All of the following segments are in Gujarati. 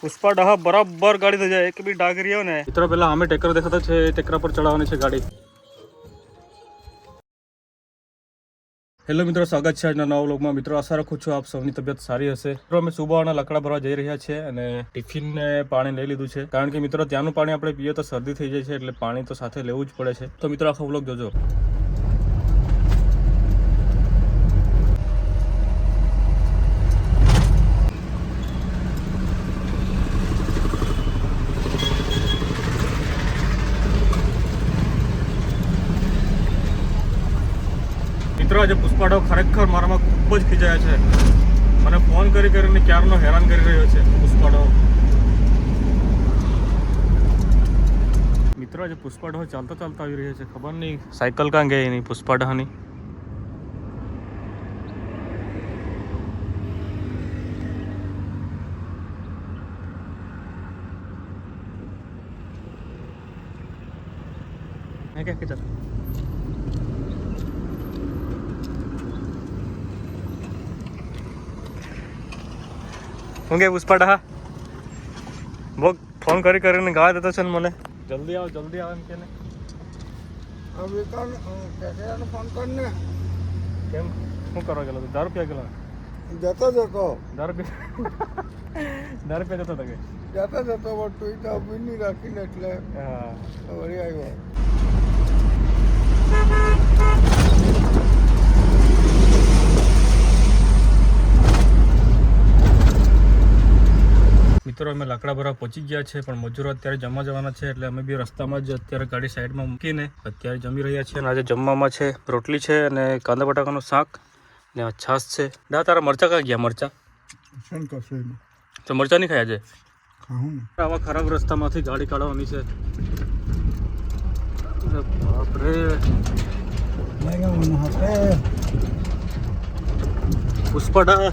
પુષ્પા ડહા બરાબર ગાડી થઈ જાય. એક બી ડાગ રહ્યો ને. મિત્રો, પેલા અમે ટેકરો દેખાતા છે ટેકરા પર ચડાવવાની છે ગાડી. હેલો મિત્રો, સ્વાગત છે આજના નવા વ્લોગમાં. મિત્રો, આશા રાખું છું આપ સૌની તબિયત સારી હશે. મિત્રો, અમે સુબાવાના લકડા ભરવા જઈ રહ્યા છીએ અને ટિફિન ને પાણી લઈ લીધું છે. કારણ કે મિત્રો, ત્યાંનું પાણી આપણે પીએ તો શરદી થઈ જાય છે, એટલે પાણી તો સાથે લેવું જ પડે છે. તો મિત્રો, આખો વ્લોગ જોજો. પુષ્પાડો ખરેખર મારામાં ખૂબ જ ખીજાય છે. મને ફોન કરી કરીને ક્યારનો હેરાન કરી રહ્યો છે પુષ્પાડો મિત્રો, આજે પુષ્પાડો ચાલતા ચાલતા આવી રહ્યો છે, ખબર નહીં. સાયકલ કાં ગઈ નહીં પુષ્પાડાની હે કે હું કે પુષ્પા પુષ્પાડા બહુ ફોન કરી કરીને ગાવા દેતો છે ને મને જલ્દી આવો જલ્દી આવો એમ કે ને ફોન કરીને કેમ શું કરવા ગયેલો તું? દસ રૂપિયા ગયેલો જતો જતો દસ રૂપિયા દસ રૂપિયા જતો તકે જતો જતો પણ ઊભી નહીં રાખીને એટલે હા વળી આવ્યો મિત્રો અમે લાકડા ભરવા પહોંચી ગયા છે પણ મજૂરો અત્યારે જમવા જવાના છે એટલે અમે બી રસ્તામાં જ અત્યારે ગાડી સાઈડમાં મૂકીને અત્યારે જમી રહ્યા છીએ. અને આજે જમવામાં છે રોટલી છે અને કાંદા બટાકાનું શાક ને આ છાશ છે. દા તારા મરચા ક્યાં ગયા મરચા? તો મરચા નહીં ખાયા છે આવા ખરાબ રસ્તામાંથી ગાડી કાઢવાની છે. બાપરે. પુષ્પાડા.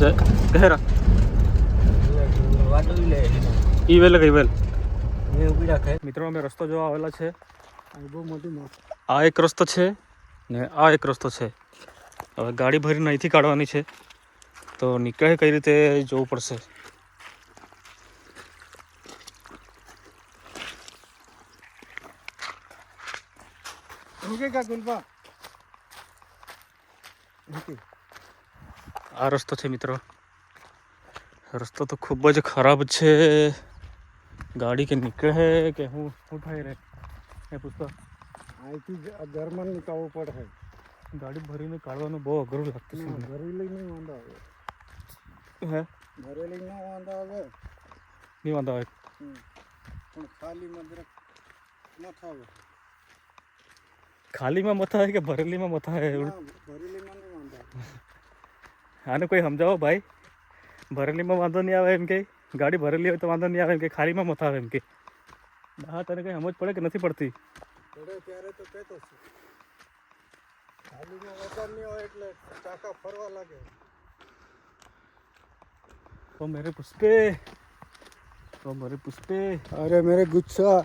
કહેરા. લે ઈ વેલ ગઈ વેલ. મિત્રો અમે રસ્તો જોવા આવેલા છે. બહુ મોટી આ એક રસ્તો છે ને આ એક રસ્તો છે. હવે ગાડી ભરીને અહીંથી કાઢવાની છે. તો નીકળે કઈ રીતે જોવું પડશે? ઓકે કા ગુલપા આ રસ્તો છે મિત્રો. રસ્તો તો ખૂબ જ ખરાબ છે. ગાડી કે નીકળે કે હું શું થાય રે એ પૂછતા. અહીંથી જર્મન નીકળવું પડે. ગાડી ભરીને કાઢવાનું બહુ અઘરું લાગતું છે. ઘરે લઈને વાંધો આવે. હે? ઘરે લઈને વાંધો આવે. નહીં વાંધો આવે. પણ ખાલી મદરક મથા આવે. ખાલીમાં મથા હે કે ભરેલીમાં મથા હે ભરેલીમાં નહીં વાંધો આવે. આને કોઈ સમજાવો ભાઈ? ભરેલીમાં વાંધો નહીં આવે એમ કે. ગાડી ભરેલી હોય તો વાંધો નહીં આવે એમ કે. ખાલીમાં મથા આવે એમ કે. હા તને કંઈ સમજ પડે કે નથી પડતી? પડે તો લાગે. મેરે પુષ્પે. તો મેરે પુષ્પે. અરે મેરે ગુસ્સા.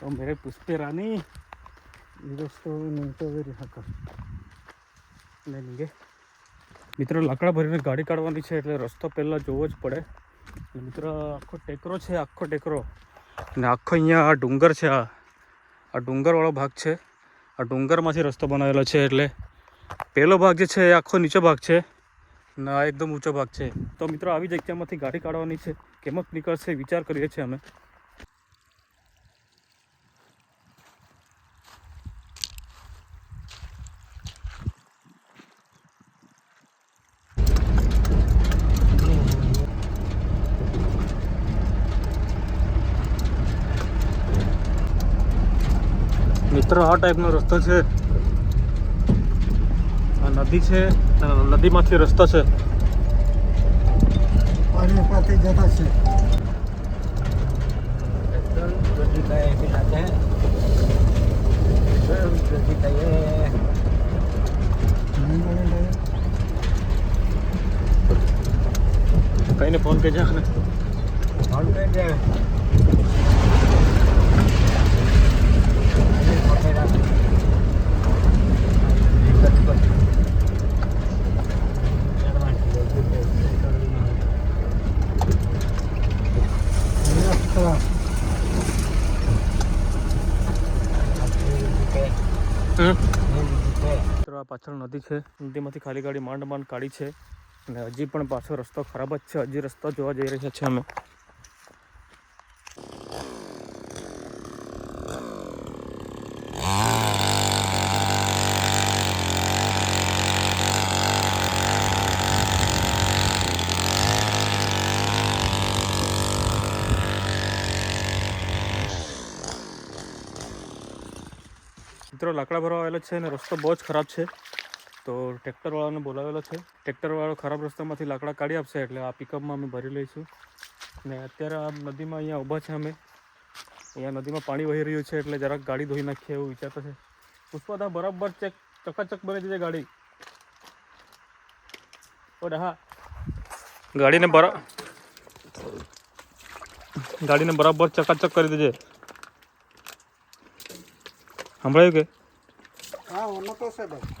તો મેરે પુષ્પે રાની. દોસ્તો નહીં તો વેરી હકર લે નીગે મિત્રો, લાકડા ભરીને ગાડી કાઢવાની છે એટલે રસ્તો પહેલાં જોવો જ પડે. મિત્ર, આખો ટેકરો છે, આખો ટેકરો. અને આખો અહીંયા આ ડુંગર છે, આ આ ડુંગરવાળો ભાગ છે. આ ડુંગરમાંથી રસ્તો બનાવેલો છે એટલે પહેલો ભાગ જે છે એ આખો નીચો ભાગ છે. અને આ એકદમ ઊંચો ભાગ છે. તો મિત્રો, આવી જગ્યામાંથી ગાડી કાઢવાની છે. કેમક નીકળશે વિચાર કરીએ છીએ અમે. મિત્રો આ ટાઈપનો રસ્તો છે. આ નદી છે નદીમાંથી રસ્તો છે. પાણી પાસે જતા છે. કઈને ફોન કરજા ફોન કરજા. પાછળ નદી છે. નદીમાંથી ખાલી ગાડી માંડ માંડ કાઢી છે. અને હજી પણ પાછો રસ્તો ખરાબ જ છે. હજી રસ્તો જોવા જઈ રહ્યા છે અમે. મિત્રો લાકડા ભરવા આવેલો છે અને રસ્તો બહુ જ ખરાબ છે. તો ટ્રેક્ટરવાળાને બોલાવેલો છે. ટ્રેક્ટરવાળો ખરાબ રસ્તામાંથી લાકડા કાઢી આપશે એટલે આ પિકઅપમાં અમે ભરી લઈશું. ને અત્યારે આ નદીમાં અહીંયા ઊભા છે અમે. અહીંયા નદીમાં પાણી વહી રહ્યું છે એટલે જરાક ગાડી ધોઈ નાખીએ એવું વિચારતો છે. પુષ્પા બરાબર ચેક ચકાચક બની દીધે ગાડી. ઓડે હા ગાડીને બરા, ગાડીને બરાબર ચકાચક કરી દેજે. સંભળાયું કે? હા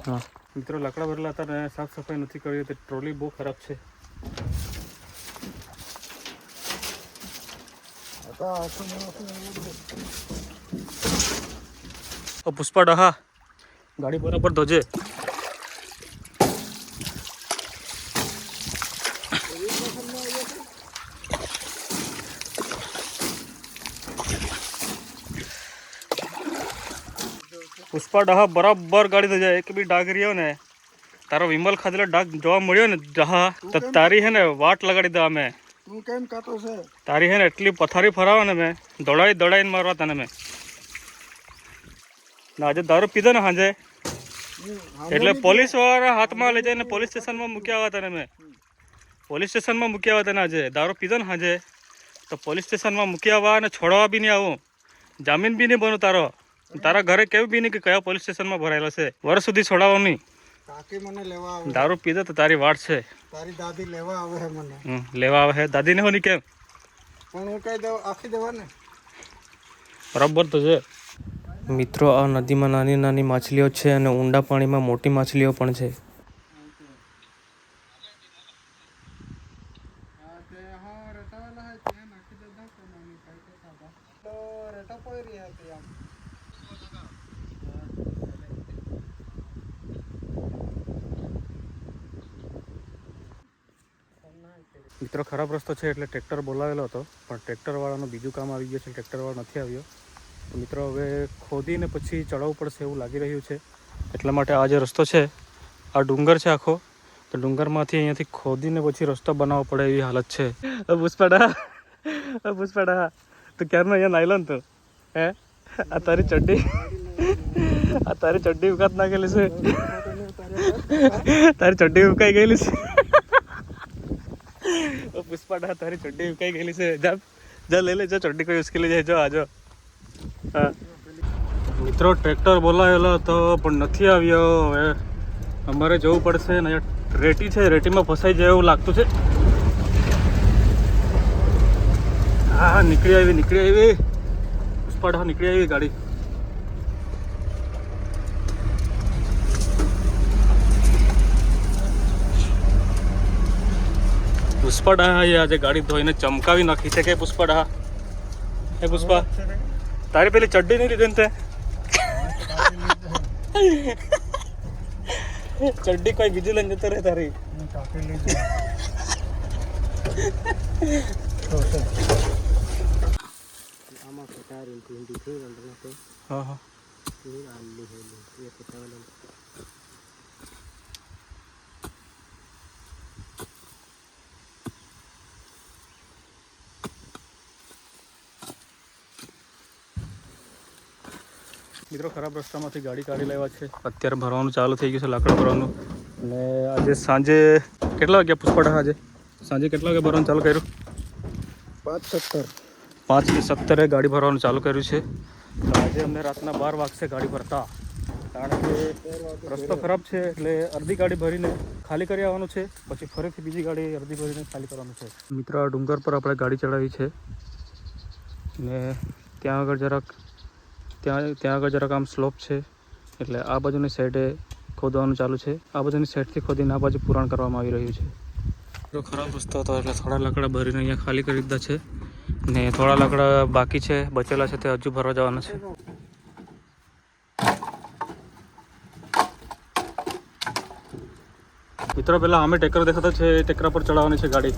હા. મિત્રો લાકડા ભરેલા હતા સાફ સફાઈ નથી કરી તે ટ્રોલી બહુ ખરાબ છે. પુષ્પા ડહા ગાડી બરાબર ધોજે. પુષ્પા ડહા બરાબર ગાડી ધોજે એક બી ડાઘ રહ્યો ને તારો વિમલ ખાધેલો ડાઘ જોવા મળ્યો ને ડહા. તો તારી હે ને વાટ લગાડી દે અમે. તું કેમ કાતો છે? તારી હે ને એટલી પથારી ફરાવો ને મેં દોડાઈ દોડાઈને મારવા તને મેં. ના આજે દારૂ પીધો ને સાંજે એટલે પોલીસવાળા હાથમાં લઈ જઈને પોલીસ સ્ટેશનમાં મૂક્યા હતા તને મેં. પોલીસ સ્ટેશનમાં મૂક્યા હતા તને આજે. દારૂ પીધો ને સાંજે તો પોલીસ સ્ટેશનમાં મૂક્યા આવ્યા અને છોડવા બી નહીં આવું. જામીન બી નહીં બનો તારો. તારા ઘરે કેવું બી નહીં કે કયા પોલીસ સ્ટેશનમાં ભરાયેલો છે? વર્ષ સુધી છોડાવો નહીં કાકી મને લેવા આવે. દારૂ પીધો તો તારી વાટ છે. તારી દાદી લેવા આવે છે મને. લેવા આવે છે દાદીને હોની કેમ? પણ હું કઈ દઉં? આખી દેવા ને? બરાબર તો છે. મિત્રો આ નદીમાં નાની નાની માછલીઓ છે અને ઊંડા પાણીમાં મોટી માછલીઓ પણ છે. રહેતા કોઈ રહ્યા મિત્રો, ખરાબ રસ્તો છે એટલે ટ્રેક્ટર બોલાવેલો હતો, પણ ટ્રેક્ટરવાળાનું બીજું કામ આવી ગયું છે, ટ્રેક્ટરવાળો નથી આવ્યો. તો મિત્રો, હવે ખોદીને પછી ચડાવવું પડશે એવું લાગી રહ્યું છે. એટલા માટે આ જે રસ્તો છે, આ ડુંગર છે આખો, તો ડુંગરમાંથી અહીંયાથી ખોદીને પછી રસ્તો બનાવવો પડે એવી હાલત છે. પુષ્પાડા પુષ્પાડા તો ક્યારનો અહીંયા નાયલોન તો? હે? આ તારી ચડ્ડી. આ તારી ચડ્ડી ઉકાત નાખેલી છે. તારી ચડ્ડી ઉકાઈ ગયેલી છે. પુષ્પાડા તારી ચડ્ડી ઉકાઈ ગયેલી છે. જા જા લઈ લે, જા ચડ્ડી કોઈ ઉસ્કેલી જાય, જો આજો હા. મિત્રો, ટ્રેક્ટર બોલાવેલો હતો, પણ નથી આવ્યો. હવે અમારે જવું પડશે ને, રેટી છે, રેટીમાં ફસાઈ જાય એવું લાગતું છે. હા, નીકળી આવી નીકળી આવી. પુષ્પાડા નીકળી આવી ગાડી. પુષ્પાડા આજે ગાડી ધોઈને ચમકાવી નાખી છે કે પુષ્પાડા હે પુષ્પા, તારી પેલી ચડ્ડી નહીં લીધી તે? ચડ્ડી કોઈ બીજી લઈને જતો રહે તારી. એ કટાવલે મિત્રો ખરાબ રસ્તામાંથી ગાડી કાઢી લેવા છે અત્યારે ભરવાનું ચાલુ થઈ ગયું છે લાકડા ભરવાનું અને આજે સાંજે કેટલા વાગ્યા પુષ્પડા આજે સાંજે કેટલા વાગે ભરવાનું ચાલુ કર્યું પાંચ સત્તર પાંચથી સત્તરે ગાડી ભરવાનું ચાલુ કર્યું છે. તો આજે અમને રાતના બાર વાગશે ગાડી ભરતા. કારણ કે રસ્તો ખરાબ છે એટલે અડધી ગાડી ભરીને ખાલી કરી આવવાનું છે. પછી ફરીથી બીજી ગાડી અડધી ભરીને ખાલી કરવાનું છે. મિત્ર ડુંગર પર આપણે ગાડી ચડાવી છે. ને ત્યાં આગળ જરાક, ત્યાં ત્યાં આગળ જરાક આમ સ્લોપ છે. એટલે આ બાજુની સાઈડે ખોદવાનું ચાલુ છે. આ બાજુની સાઈડથી ખોદીને આ બાજુ પુરાણ કરવામાં આવી રહ્યું છે. ખરાબ રસ્તો હતો એટલે થોડા લાકડા ભરીને અહીંયા ખાલી કરી દીધા છે. ને થોડા લાકડા બાકી છે, બચેલા છે, તે હજુ ભરવા જવાના છે. મિત્રો પહેલાં અમે ટેકર દેખાતા છે ટેકરા પર ચડાવવાની છે ગાડી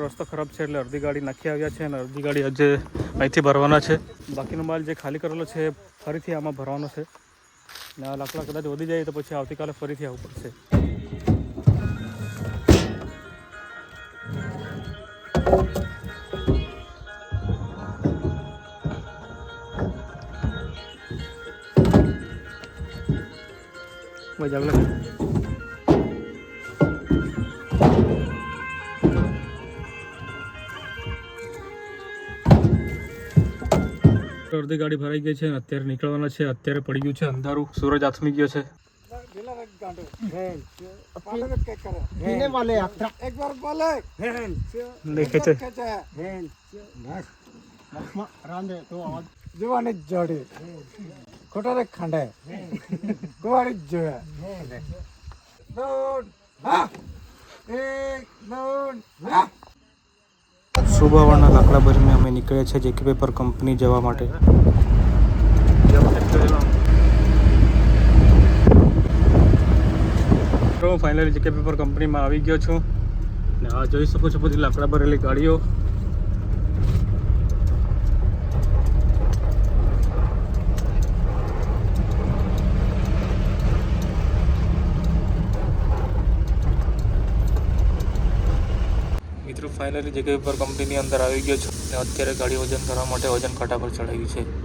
રસ્તો ખરાબ છે એટલે અડધી ગાડી નાખી આવ્યા છે અને અડધી ગાડી આજે અહીંથી ભરવાના છે. બાકીનો માલ જે ખાલી કરેલો છે ફરીથી આમાં ભરવાનો છે. અને આ લાકડા કદાચ વધી જાય તો પછી આવતીકાલે ફરીથી આવવું પડશે. મજા આવે અડધી ગાડી ભરાઈ ગઈ છે અત્યારે નીકળવાના છે. અત્યારે પડી ગયું છે અંધારું. સૂરજ આથમી ગયો છે. જોવાની જોડે. ખોટારે ખાંડે. કુવારી જોયા એક નોન હા. શુભવાળના લાકડા ભરીને અમે નીકળ્યા છીએ જેકે પેપર કંપની જવા માટે. હું ફાઇનલી જેકે પેપર કંપનીમાં આવી ગયો છું. ને આ જોઈ શકો છો બધી લાકડા ભરેલી ગાડીઓ મિત્રો ફાઇનલી જગ્યા ઉપર કંપનીની અંદર આવી ગયો છું. અને અત્યારે ગાડી વજન કરવા માટે વજન કાંટા પર ચડાવી છે.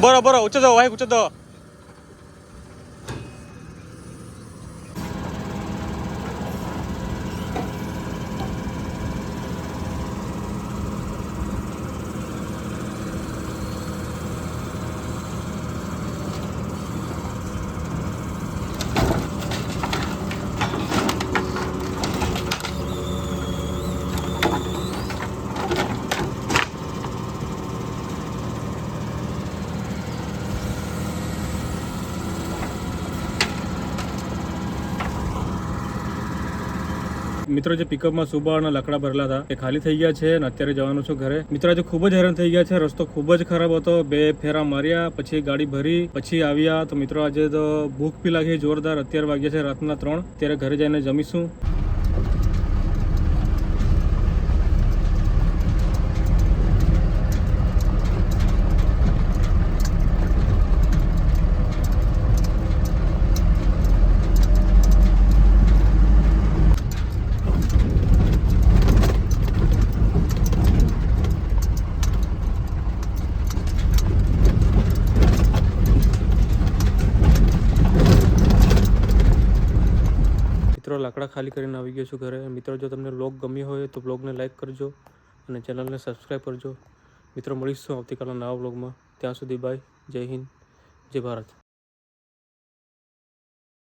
ボロボロ落ち着ど早く落ち着ど મિત્રો, જે પિકઅપમાં સુબા અને લકડા ભરેલા હતા, એ ખાલી થઈ ગયા છે અને અત્યારે જવાનું છું ઘરે. મિત્રો, આજે ખૂબ જ હેરાન થઈ ગયા છે. રસ્તો ખૂબ જ ખરાબ હતો. બે ફેરા માર્યા, પછી ગાડી ભરી, પછી આવ્યા. તો મિત્રો, આજે તો ભૂખ પી લાગી, જોરદાર. અત્યારે વાગ્યા છે રાતના ત્રણ. ત્યારે ઘરે જઈને જમીશું. લાકડા ખાલી કરીને આવી ગયો છું ઘરે. મિત્રો, જો તમને બ્લોગ ગમ્યો હોય તો બ્લોગને લાઈક કરજો અને ચેનલને સબસ્ક્રાઈબ કરજો. મિત્રો, મળીશું આવતીકાલના નવા બ્લોગમાં ત્યાં સુધી બાય. જય હિન્દ. જય ભારત.